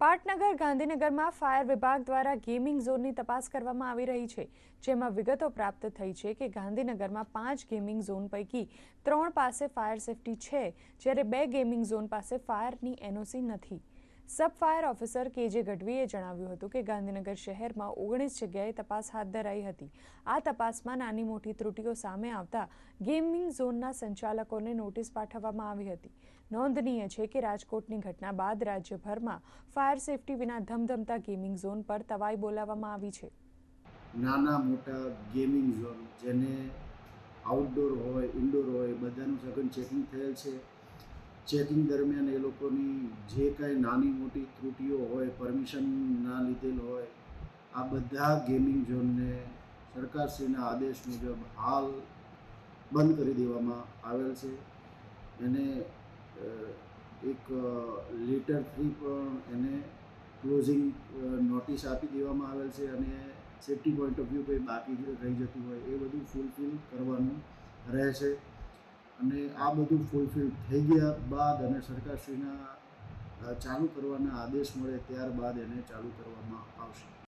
પાટનગર ગાંધીનગરમાં ફાયર વિભાગ દ્વારા ગેમિંગ ઝોનની તપાસ કરવામાં આવી રહી છે, જેમાં વિગતો પ્રાપ્ત થઈ છે કે ગાંધીનગરમાં પાંચ ગેમિંગ ઝોન પૈકી ત્રણ પાસે ફાયર સેફટી છે, જ્યારે બે ગેમિંગ ઝોન પાસે ફાયરની એનઓસી નથી. સબ ફાયર ઓફિસર કેજે ગઢવીએ જણાવ્યું હતું કે ગાંધીનગર શહેરમાં ઓગણીસ જગ્યાએ તપાસ હાથ ધરાઈ હતી. આ તપાસમાં નાની મોટી ત્રુટીઓ સામે આવતા ગેમિંગ ઝોનના સંચાલકોને નોટિસ પાઠવવામાં આવી હતી. નોંધનીય છે કે રાજકોટની ઘટના બાદ રાજ્યભરમાં ફાયર સેફટી વિના ધમધમતા ગેમિંગ ઝોન પર તવાઈ બોલાવવામાં આવી છે. નાના મોટા ગેમિંગ ઝોન જેને આઉટડોર હોય ઇન્ડોર હોય, બધાનું સઘન ચેકિંગ થયેલ છે. ચેકિંગ દરમિયાન એ લોકોની જે કાંઈ નાની મોટી ત્રુટીઓ હોય પરમિશન ના લીધેલ હોય, આ બધા ગેમિંગ ઝોનને સરકારશ્રીના આદેશ મુજબ હાલ બંધ કરી દેવામાં આવેલ છે. એને એક લેટરથી પણ એને ક્લોઝિંગ નોટિસ આપી દેવામાં આવેલ છે અને સેફટી પોઈન્ટ ઓફ વ્યૂ કંઈ બાકી રહી જતું હોય એ બધું ફૂલફિલ કરવાનું રહે છે અને આ બધું ફૂલફિલ થઈ ગયા બાદ અને સરકારશ્રીના ચાલુ કરવાના આદેશ મળે ત્યારબાદ એને ચાલુ કરવામાં આવશે.